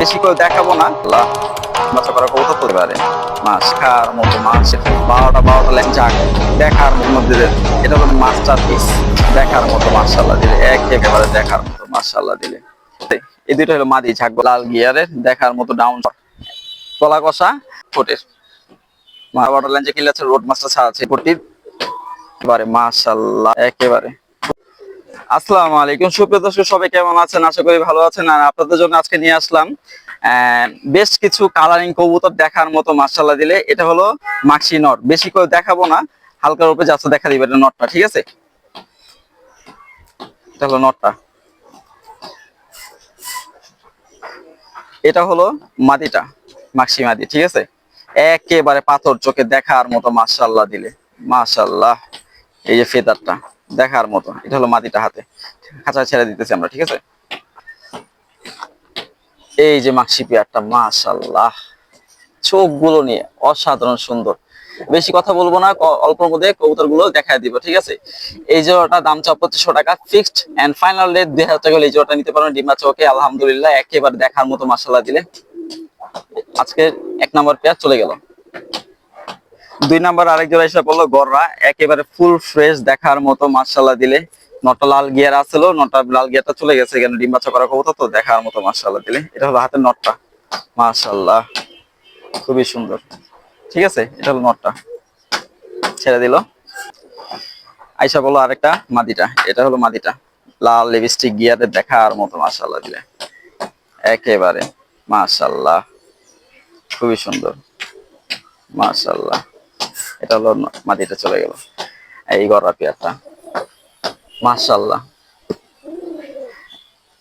বেশি করে দেখাবো না। আল্লাহ বাচ্চা করা কবুতর করতে পারে। মাছ খার মতো মাছ বারোটা বারোটা ল্যাংচা দেখার মধ্যে এটা হলো মাস্টার পিস দেখার মতো মার্শাল্লাহ দিলে। এক একেবারে দেখার মতো মার্শাল্লাহ দিলে। এই দুইটা হলো মাদি, ঝাঁক লাল গিয়ারের। দেখার মতো ডাউন গলা কষা, ফোটের। মা বারোটা ল্যাংচা কিনলে রোড মাস্টার ছাড়া আছে ফোরটির একেবারে মার্শাল্লাহ একেবারে। আসসালামু আলাইকুম। সুপ্রিয় দর্শক, সবাই কেমন আছেন? আশা করি ভালো আছেন। আর আপনাদের জন্য আজকে নিয়ে আসলাম বেশ কিছু কালারিং কবুতর দেখার মতো মার্শাল্লাহ দিলে। এটা হলো মাক্সি নট। বেশি করে দেখাবো না হালকার উপরে যাচ্ছে, দেখা দিবে এটা নটটা, ঠিক আছে? এটা হলো নটটা। এটা হলো মাদিটা, মাক্সি মাদি, ঠিক আছে? একেবারে পাথর চোখে দেখার মতো মার্শাল্লাহ দিলে। মার্শাল্লাহ এই যে ফেদারটা। দেখার মতো এটা হলো মাটিটা হাতে। খাঁচা ছেড়ে দিতেছি আমরা, ঠিক আছে? এই যে মাক্সি পেয়ারটা মাশাল্লাহ চোখগুলো নিয়ে অসাধারণ সুন্দর। বেশি কথা বলব না অল্প মধ্যে কবুতরগুলো দেখায় দিব, ঠিক আছে? এই জোড়াটা দাম চাপ পঁচিশশো টাকা ফিক্সড এন্ড ফাইনাল রেট দুই হাজার টাকা এই জোড়াটা নিতে পারেন ডিমা চৌকে আলহামদুলিল্লাহ, একেবারে দেখার মতো মাসাল্লাহ দিলে। আজকে এক নম্বর পেয়ার চলে গেল। দুই নাম্বার আরেক জোড়া এসে পড়ল গররা, একেবারে ফুল ফ্রেশ দেখার মতো মার্শাল্লাহ দিলে। নটা লাল গিয়ার আসলো, নটা লাল গিয়ারটা চলে গেছে এখানে ডিম বাচ্চা করা কবুতর তো দেখার মতো মার্শাল্লাহ দিলে। এটা হলো হাতের নটটা মার্শাল্লাহ খুবই সুন্দর। ঠিক আছে, এটা হলো নটটা। ছেড়ে দিল। আইসা বলো আরেকটা, মাদিটা। এটা হলো মাদিটা। লাল লিপস্টিক গিয়ারে দেখার মতো মার্শাল্লাহ দিলে। একেবারে মার্শাল্লাহ খুবই সুন্দর। মার্শাল্লাহ এটা হলো মাটিতে চলে গেল। এই গড়া পেয়ারটা মাশাল্লাহ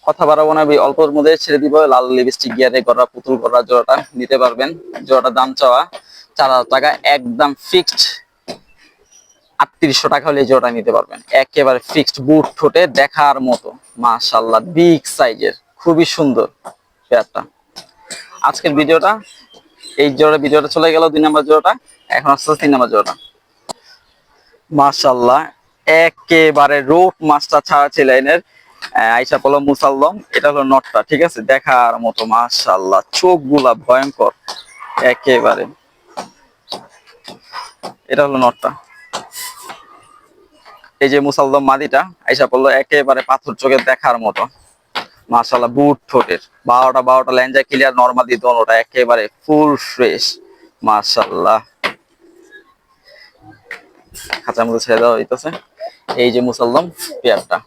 কথা বাড়াবো না অল্পর মধ্যে ছেড়ে দিব, লাল লিপস্টিক গিয়ারে গড়া পুতুল গড়া জোড়াটা নিতে পারবেন। জোড়াটা দাম চাওয়া চার হাজার টাকা, একদম ফিক্সড আটত্রিশশো টাকা হলে জোড়াটা নিতে পারবেন। একেবারে ফিক্সড বুট ঠোঁটে দেখার মতো। মাশাল্লাহ বিগ সাইজের খুবই সুন্দর পেয়ারটা। আজকের ভিডিওটা, এই জোড়া ভিডিওটা চলে গেল, দুই নাম্বার জোড়াটা। এখন আসছে তিন মাশাল্লাহ একেবারে রোড মাছটা ছাড়া ছিলেনের আইসা পলো মুসাল্লম, এটা হলো নটটা, ঠিক আছে? দেখার মতো মাশাল্লাহ চোখগুলা ভয়ঙ্কর, একেবারে। এটা হলো নটটা। এই যে মুসাল্লম মাদিটা আইসা পড়ল একেবারে পাথর চোখে দেখার মতো। মাশাল্লাহ বুট ঠোঁটের। বারোটা বারোটা ল্যাঞ্জা ক্লিয়ার নর্মালি দোনোটা, একেবারে ফুল ফ্রেশ মাশাল্লাহ খাঁচার মধ্যে ছেড়ে দেওয়া হইতেছে। এই যে মুসাল্লাম, পেয়ারটা।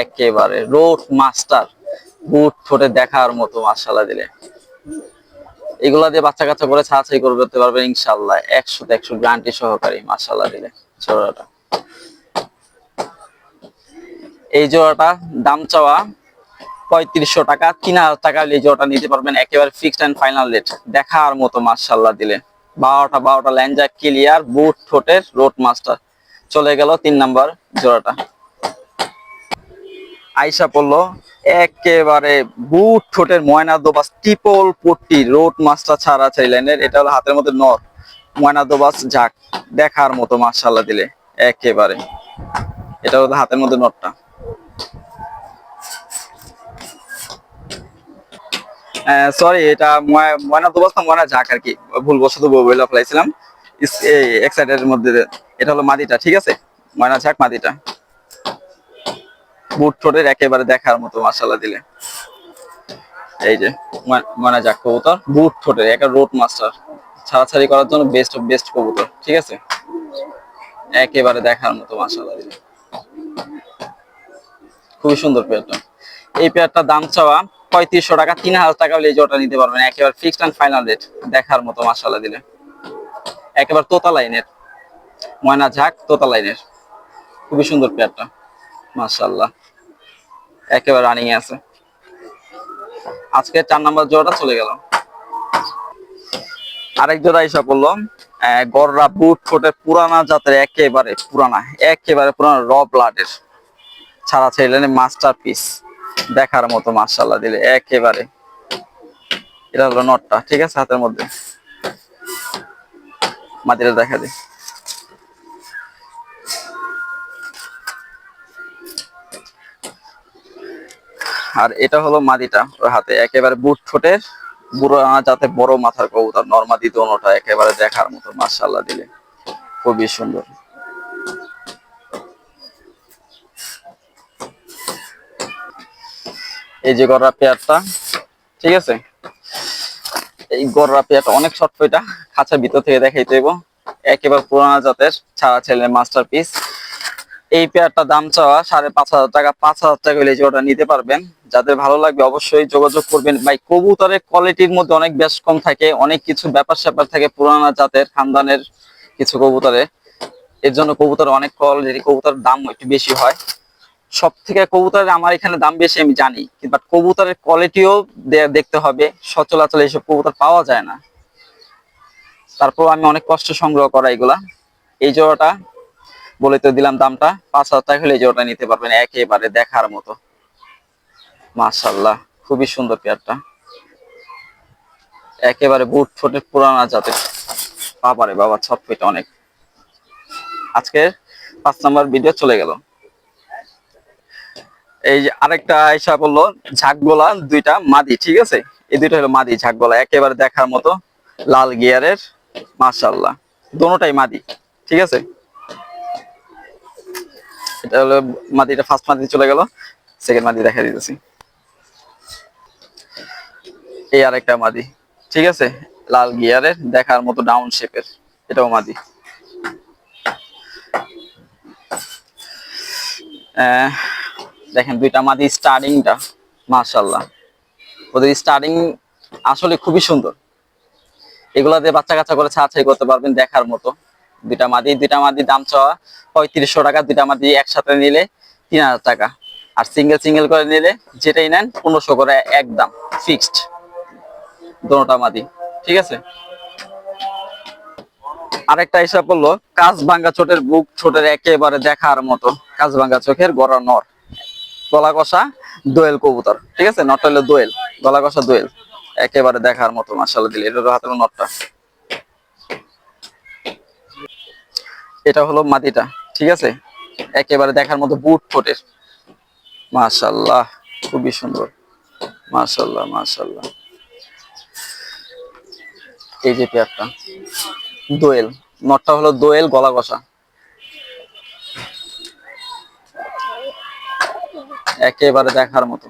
একেবারে রোড মাস্টার বুট ঠোঁটে দেখার মতো মাশাল্লাহ দিলে। এগুলা দিয়ে বাচ্চা কাচ্চা করে ছাড়াছাড়ি করে করতে পারবেন ইনশাল্লাহ একশো একশো গ্যারান্টি সহকারী মাশাল্লাহ দিলে জোড়াটা এই জোড়াটা দাম চাওয়া পঁয়ত্রিশশো টাকা। তিন হাজার টাকা এই জোড়াটা নিতে পারবেন একেবারে ফিক্সড অ্যান্ড ফাইনাল রেট দেখার মতো মার্শাল্লাহ দিলে। বারোটা বারোটা ল্যাঞ্জা ক্লিয়ার, বুট, ঠোঁটের রোড মাস্টার। চলে গেল তিন নাম্বার জোড়াটা। আইসা পড়ল একেবারে বুট, ঠোঁটের ময়না দোবাস ট্রিপল পট্টি, রোড মাস্টার ছাড়া চাইলেনের এটা হলো হাতের মধ্যে নর। ময়না দোবাস ঝাক দেখার মতো মার্শাল্লাহ দিলে, একেবারে। এটা হলো হাতের মধ্যে নটটা সরি এটা ময়- ময়না দুবাস না ময়না ঝাঁক আর কি। ভুল বশত বলে ফেলাইছিলাম। ইস- এই এক সাইডের মধ্যে এটা হলো মাদিটা, ঠিক আছে? ময়না ঝাঁক মাদিটা। বুট ঠোঁটের একেবারে দেখার মতো মাসালা দিলে। এই যে, ময়- ময়না ঝাঁক কবুতর। বুট ঠোঁটের একটা রোড মাস্টার ছাড়াছাড়ি করার জন্য বেস্ট অফ বেস্ট কবুতর, ঠিক আছে? একেবারে দেখার মতো মাসালা দিলে। খুবই সুন্দর পেয়ারটা এই পেয়ারটা দাম চাওয়া পঁয়ত্রিশশো টাকা তিন হাজার টাকা হলে এই জোড়াটা নিতে পারবেন। একেবারে ফিক্সড অ্যান্ড ফাইনাল রেট দেখার মতো মাসালা দিলে। একেবারে তোতা লাইনের ময়না ঝাঁক তোতা লাইনের। খুবই সুন্দর পেয়ারটা মাশাল্লাহ একেবারে রানিং আছে। আজকে চার নাম্বার জোড়াটা চলে গেল। আরেক জোড়া পড়ল আহ, গররা বুট ঠোঁটের পুরানা জাতের একেবারে পুরানা একেবারে পুরানা র ব্লাডের ছাড়া ছিলেন মাস্টার পিস দেখার মতো মার্শাল্লাহ দিলে একেবারে। এটা হলো নটটা, ঠিক আছে, হাতের মধ্যে। মাটিটা দেখা দিই আর এটা হলো মাদিটা ওর হাতে। একেবারে বুট ঠোঁটের বুড়ো যাতে বড় মাথার কবুতর, নর্মাদি দোনোটা একেবারে দেখার মতো মার্শাল্লাহ দিলে। খুবই সুন্দর। এই যে গররা পেয়ারটা, ঠিক আছে? এই গররা পেয়ারটা অনেক শর্ট এটা, খাঁচার ভিতর থেকে দেখাইতে হইব। একেবারে পুরানা জাতের ছাড়া ছেলে মাস্টার পিস এই পেয়ারটা দাম চাওয়া সাড়ে পাঁচ হাজার টাকা, পাঁচ হাজার টাকা হলে ওটা নিতে পারবেন। যাদের ভালো লাগবে অবশ্যই যোগাযোগ করবেন। ভাই, কবুতরের কোয়ালিটির মধ্যে অনেক বেশ কম থাকে, অনেক কিছু ব্যাপার স্যাপার থাকে পুরানা জাতের খানদানের কিছু কবুতরে। এর জন্য কবুতর অনেক কোয়ালিটি কবুতরের দাম একটু বেশি হয়। সব থেকে কবুতরের আমার এখানে দাম বেশি আমি জানি, কিন্তু কবুতরের কোয়ালিটিও দেখতে হবে সচলাচল এইসব কবুতর পাওয়া যায় না। তারপর আমি অনেক কষ্ট সংগ্রহ করা এগুলা। এই জোড়াটা বলে তো দিলাম দামটা, পাঁচ হাজার টাকা হলে এই জোড়াটা নিতে পারবেন একেবারে দেখার মতো। মাশাল্লাহ খুবই সুন্দর পেয়ারটা। একেবারে বুট ঠোঁটের পুরানা জাতের বাবারে বাবা ছট ফিট অনেক। আজকের পাঁচ নম্বর ভিডিও চলে গেল। এই যে আরেকটা আইসা বলল ঝাকগোলা দুইটা মাদি ঠিক আছে? এই দুইটা হলো মাদি ঝাকগোলা একেবারে দেখার মতো লাল গিয়ারের মাশাল্লাহ দোনোটাই মাদি ঠিক আছে? এটা হলো মাদিটা ফার্স্ট মাদি চলে গেল সেকেন্ড মাদি দেখা দিতেছি। এই আরেকটা মাদি ঠিক আছে? লাল গিয়ারের দেখার মতো ডাউন শেপের এটাও মাদি। আহ, দেখেন দুইটা মাদি স্টার্টিংটা মাশাল্লাহ ওদের স্টার্টিং আসলে খুবই সুন্দর। এগুলা দিয়ে বাচ্চা কাচ্চা করে ছাড়াছাড়ি করতে পারবেন দেখার মতো। দুইটা মাদি দুইটা মাদি দাম চাওয়া পঁয়ত্রিশশো টাকা, দুইটা মাদি একসাথে নিলে তিন হাজার টাকা। আর সিঙ্গেল সিঙ্গেল করে নিলে যেটাই নেন পনেরোশো করে একদম ফিক্সড দোনোটা মাদি ঠিক আছে? আরেকটা হিসাব বলল কাজ ভাঙ্গা চোটের বুক ছোটের একেবারে দেখার মতো কাজ ভাঙ্গা চোখের গড়া নর। গলা কষা দোয়েল কবুতর, ঠিক আছে? নটটা হলো দোয়েল গলা কষা দোয়েল। একেবারে দেখার মতো মাসাল্লাহ দিলে। এটা হাতের নটটা। এটা হলো মাটিটা, ঠিক আছে? একেবারে দেখার মতো বুট ফোটের মাশাল্লাহ খুবই সুন্দর। মাশাল্লাহ মাশাল্লাহ এই যে পেয়ারটা, দোয়েল। নটটা হলো দোয়েল গলা কষা একেবারে দেখার মতো।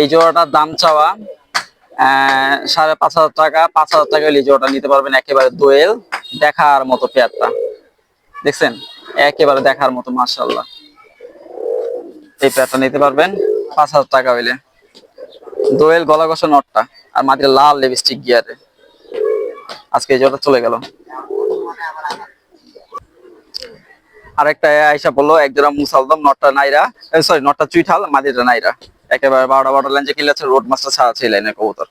এই জোড়াটার দাম চাওয়া সাড়ে পাঁচ হাজার টাকা, পাঁচ হাজার টাকা এই জোড়াটা নিতে পারবেন একেবারে দোয়েল, দেখার মতো পেয়ারটা। দেখছেন? একেবারে দেখার মতো মার্শাল্লাহ এই পেয়ারটা নিতে পারবেন পাঁচ হাজার টাকা হইলে। দোয়েল গলা কষা নটটা, আর মাটির লাল লিপস্টিক গিয়ারে আজকে এই জোড়াটা চলে গেল। আরেকটা আইসা বলল, এক জোড়া মুসালদম, নটটা নাইরা। সরি নটটা চুইঠাল মাদিটা নাইরা। একেবারে বারোটা বারোটা লাইন যে কিনলে আছে রোড মাস্টার ছাড়া আছে লাইনের কবুতর।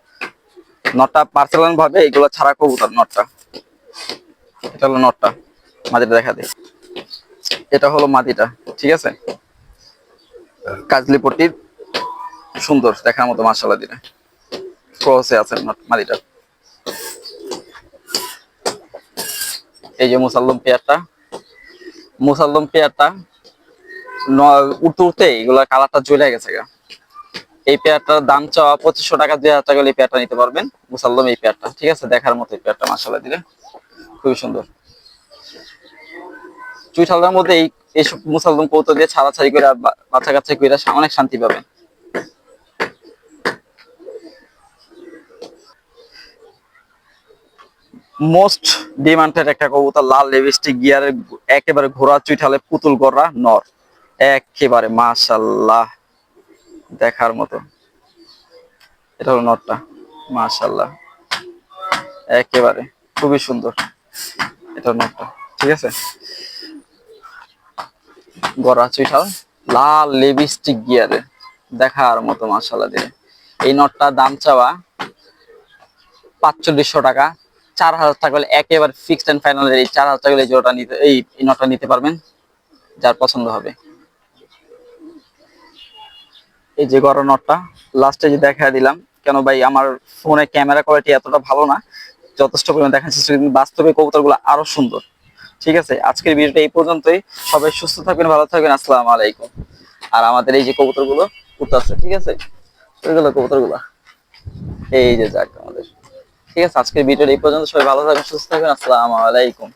নটটা পার্সেলান ভাবে এইগুলো ছাড়া কবুতর, নটটা। এটা হলো নটটা মাদিটা দেখা দে এটা হলো মাদিটা ঠিক আছে? কাজলিপট্টির সুন্দর, দেখার মতো মাসালা দিলে ক্রসে আছে মাদিটা এই যে মুসাল্লম পেয়ারটা মুসাল্লম পেয়ারটা উঠতে উঠতে এগুলো কালারটা চলে গেছে গা। এই পেয়ারটার দাম চাওয়া পঁচিশশো টাকা হাজার টাকা এই পেয়ারটা নিতে পারবেন। মুসাল্লম এই পেয়ারটা, ঠিক আছে? দেখার মতো এই পেয়ারটা মাসাল্লাহ দিলে। খুবই সুন্দর। চুইঠালটার মধ্যে এই এইসব মুসাল্লম কৌতো দিয়ে ছাড়াছাড়ি করে বাচ্চা কাচ্চা করে অনেক শান্তি পাবেন। মোস্ট ডিমান্ডেড একটা কবুতর, লাল লিপস্টিক গিয়ারের একেবারে ঘোড়া চুইঠালে পুতুল গড়া নর। একেবারে মাশাল্লাহ দেখার মতো। এটা হলো নটটা মাশাল্লাহ। একেবারে খুবই সুন্দর। এটা নটটা ঠিক আছে? গড়া চুইঠাল, লাল লিপস্টিক গিয়ারে দেখার মতো, মাশাল্লাহ দিয়ে। এই নটটা দাম চাওয়া পাঁচচল্লিশশো টাকা। চার হাজার টাকা একেবারে ফিক্সড অ্যান্ড ফাইনাল এই চার হাজার এই জোড়াটা নিতে এই নটটা নিতে পারবেন, যার পছন্দ হবে। এই যে গড় নটটা লাস্টে যে দেখা দিলাম, কেন ভাই আমার ফোনে ক্যামেরা কোয়ালিটি এতটা ভালো না, যথেষ্ট পরিমাণে দেখার চেষ্টা কিন্তু বাস্তবে কবুতরগুলো আরও সুন্দর। ঠিক আছে, আজকের ভিডিওটা এই পর্যন্তই। সবাই সুস্থ থাকবেন, ভালো থাকবেন, আসসালামু আলাইকুম। আর আমাদের এই যে কবুতরগুলো উঠতে ঠিক আছে ওইগুলো কবুতরগুলা এই যে যাক আমাদের। ঠিক আছে আজকের ভিডিওটা এই পর্যন্ত। সবাই ভালো থাকবেন সুস্থ থাকবেন। আসসালামু আলাইকুম।